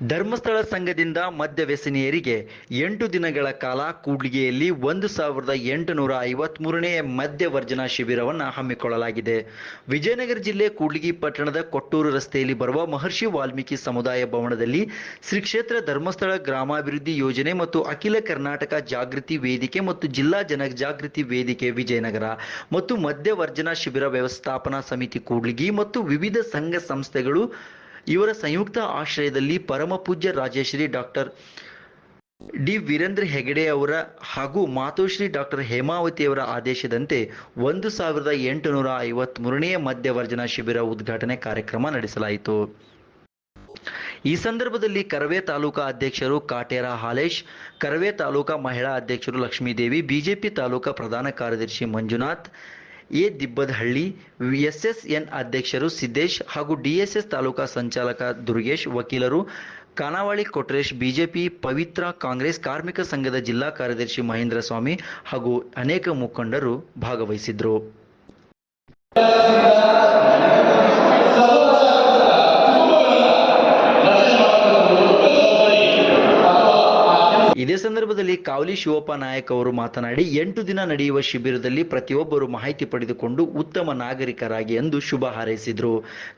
ಧರ್ಮಸ್ಥಳ ಸಂಘದಿಂದ ಮದ್ಯ ವ್ಯಸನಿಯರಿಗೆ ಎಂಟು ದಿನಗಳ ಕಾಲ ಕೂಡ್ಲಿಗೆಯಲ್ಲಿ ಒಂದು ಸಾವಿರದ ಎಂಟುನೂರ ಐವತ್ಮೂರನೇ ಮದ್ಯ ವರ್ಜನಾ ಶಿಬಿರವನ್ನು ಹಮ್ಮಿಕೊಳ್ಳಲಾಗಿದೆ. ವಿಜಯನಗರ ಜಿಲ್ಲೆ ಕೂಡ್ಲಿಗಿ ಪಟ್ಟಣದ ಕೊಟ್ಟೂರು ರಸ್ತೆಯಲ್ಲಿ ಬರುವ ಮಹರ್ಷಿ ವಾಲ್ಮೀಕಿ ಸಮುದಾಯ ಭವನದಲ್ಲಿ ಶ್ರೀ ಕ್ಷೇತ್ರ ಧರ್ಮಸ್ಥಳ ಗ್ರಾಮಾಭಿವೃದ್ಧಿ ಯೋಜನೆ ಮತ್ತು ಅಖಿಲ ಕರ್ನಾಟಕ ಜಾಗೃತಿ ವೇದಿಕೆ ಮತ್ತು ಜಿಲ್ಲಾ ಜನಜಾಗೃತಿ ವೇದಿಕೆ ವಿಜಯನಗರ ಮತ್ತು ಮದ್ಯವರ್ಜನಾ ಶಿಬಿರ ವ್ಯವಸ್ಥಾಪನಾ ಸಮಿತಿ ಕೂಡ್ಲಿಗಿ ಮತ್ತು ವಿವಿಧ ಸಂಘ ಸಂಸ್ಥೆಗಳು ಇವರ ಸಂಯುಕ್ತ ಆಶ್ರಯದಲ್ಲಿ ಪರಮ ಪೂಜ್ಯ ರಾಜೇಶ್ರೀ ಡಾಕ್ಟರ್ ಡಿ ವೀರೇಂದ್ರ ಹೆಗಡೆ ಅವರ ಹಾಗೂ ಮಾತೋಶ್ರೀ ಡಾಕ್ಟರ್ ಹೇಮಾವತಿ ಅವರ ಆದೇಶದಂತೆ ಒಂದು ಸಾವಿರದ ಎಂಟುನೂರ ಐವತ್ಮೂರನೆಯ ಮಧ್ಯವರ್ಜನ ಶಿಬಿರ ಉದ್ಘಾಟನೆ ಕಾರ್ಯಕ್ರಮ ನಡೆಸಲಾಯಿತು. ಈ ಸಂದರ್ಭದಲ್ಲಿ ಕರವೇ ತಾಲೂಕಾ ಅಧ್ಯಕ್ಷರು ಕಾಟೇರ ಹಾಲೇಶ್, ಕರವೇ ತಾಲೂಕಾ ಮಹಿಳಾ ಅಧ್ಯಕ್ಷರು ಲಕ್ಷ್ಮೀದೇವಿ, ಬಿಜೆಪಿ ತಾಲೂಕಾ ಪ್ರಧಾನ ಕಾರ್ಯದರ್ಶಿ ಮಂಜುನಾಥ್ ಎ ದಿಬ್ಬದಹಳ್ಳಿ ಎಸ್ಎಸ್ಎನ್ ಅಧ್ಯಕ್ಷರು ಸಿದ್ದೇಶ್ ಹಾಗೂ ಡಿಎಸ್ಎಸ್ ತಾಲೂಕಾ ಸಂಚಾಲಕ ದುರ್ಗೇಶ್ ವಕೀಲರು ಕಾನಾವಳಿ ಕೊಟ್ರೇಶ್, ಬಿಜೆಪಿ, ಪವಿತ್ರ ಕಾಂಗ್ರೆಸ್ ಕಾರ್ಮಿಕ ಸಂಘದ ಜಿಲ್ಲಾ ಕಾರ್ಯದರ್ಶಿ ಮಹೇಂದ್ರ ಸ್ವಾಮಿ ಹಾಗೂ ಅನೇಕ ಮುಖಂಡರು ಭಾಗವಹಿಸಿದ್ರು. ಇದೇ ಸಂದರ್ಭದಲ್ಲಿ ಕಾವಲಿ ಶಿವಪ್ಪ ನಾಯಕ್ ಅವರು ಮಾತನಾಡಿ, ಎಂಟು ದಿನ ನಡೆಯುವ ಶಿಬಿರದಲ್ಲಿ ಪ್ರತಿಯೊಬ್ಬರು ಮಾಹಿತಿ ಪಡೆದುಕೊಂಡು ಉತ್ತಮ ನಾಗರಿಕರಾಗಿ ಎಂದು ಶುಭ ಹಾರೈಸಿದ್ರು.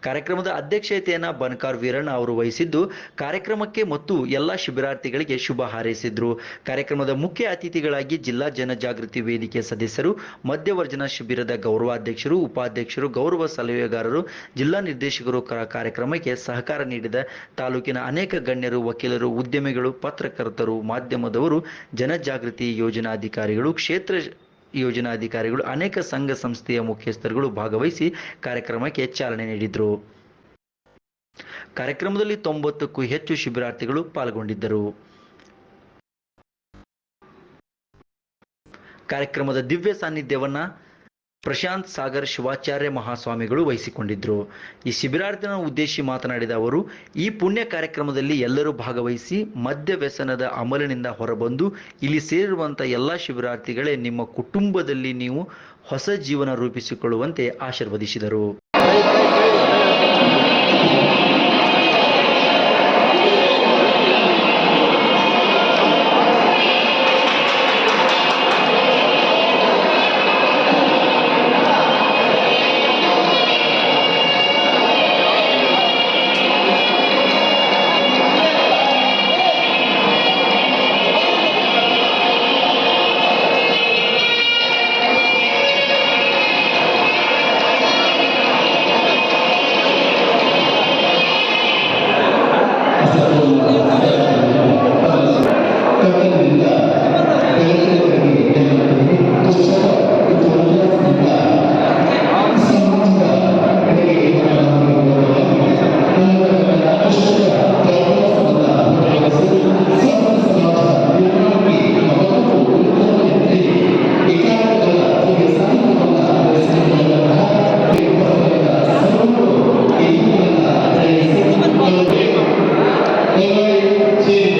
ಕಾರ್ಯಕ್ರಮದ ಅಧ್ಯಕ್ಷತೆಯನ್ನು ಬನ್ಕಾರ್ ವೀರಣ್ಣ ಅವರು ವಹಿಸಿದ್ದು, ಕಾರ್ಯಕ್ರಮಕ್ಕೆ ಮತ್ತು ಎಲ್ಲಾ ಶಿಬಿರಾರ್ಥಿಗಳಿಗೆ ಶುಭ ಹಾರೈಸಿದ್ರು. ಕಾರ್ಯಕ್ರಮದ ಮುಖ್ಯ ಅತಿಥಿಗಳಾಗಿ ಜಿಲ್ಲಾ ಜನಜಾಗೃತಿ ವೇದಿಕೆ ಸದಸ್ಯರು, ಮಧ್ಯವರ್ಜನ ಶಿಬಿರದ ಗೌರವಾಧ್ಯಕ್ಷರು, ಉಪಾಧ್ಯಕ್ಷರು, ಗೌರವ ಸಲಹೆಗಾರರು, ಜಿಲ್ಲಾ ನಿರ್ದೇಶಕರು ಕಾರ್ಯಕ್ರಮಕ್ಕೆ ಸಹಕಾರ ನೀಡಿದ ತಾಲೂಕಿನ ಅನೇಕ ಗಣ್ಯರು, ವಕೀಲರು, ಉದ್ಯಮಿಗಳು, ಪತ್ರಕರ್ತರು ಮಾಧ್ಯಮದವರು ಜನಜಾಗೃತಿ ಯೋಜನಾಧಿಕಾರಿಗಳು, ಕ್ಷೇತ್ರ ಯೋಜನಾಧಿಕಾರಿಗಳು, ಅನೇಕ ಸಂಘ ಸಂಸ್ಥೆಯ ಮುಖ್ಯಸ್ಥರುಗಳು ಭಾಗವಹಿಸಿ ಕಾರ್ಯಕ್ರಮಕ್ಕೆ ಚಾಲನೆ ನೀಡಿದರು. ಕಾರ್ಯಕ್ರಮದಲ್ಲಿ ತೊಂಬತ್ತಕ್ಕೂ ಹೆಚ್ಚು ಶಿಬಿರಾರ್ಥಿಗಳು ಪಾಲ್ಗೊಂಡಿದ್ದರು. ಕಾರ್ಯಕ್ರಮದ ದಿವ್ಯ ಸಾನ್ನಿಧ್ಯವನ್ನ ಪ್ರಶಾಂತ್ ಸಾಗರ್ ಶಿವಾಚಾರ್ಯ ಮಹಾಸ್ವಾಮಿಗಳು ವಹಿಸಿಕೊಂಡಿದ್ದರು ಈ ಶಿಬಿರಾರ್ಥಿನ ಉದ್ದೇಶಿ ಮಾತನಾಡಿದ ಅವರು, ಈ ಪುಣ್ಯ ಕಾರ್ಯಕ್ರಮದಲ್ಲಿ ಎಲ್ಲರೂ ಭಾಗವಹಿಸಿ ಮದ್ಯ ವ್ಯಸನದ ಅಮಲಿನಿಂದ ಹೊರಬಂದು ಇಲ್ಲಿ ಸೇರಿರುವಂಥ ಎಲ್ಲ ಶಿಬಿರಾರ್ಥಿಗಳೇ ನಿಮ್ಮ ಕುಟುಂಬದಲ್ಲಿ ನೀವು ಹೊಸ ಜೀವನ ರೂಪಿಸಿಕೊಳ್ಳುವಂತೆ ಆಶೀರ್ವದಿಸಿದರು. K to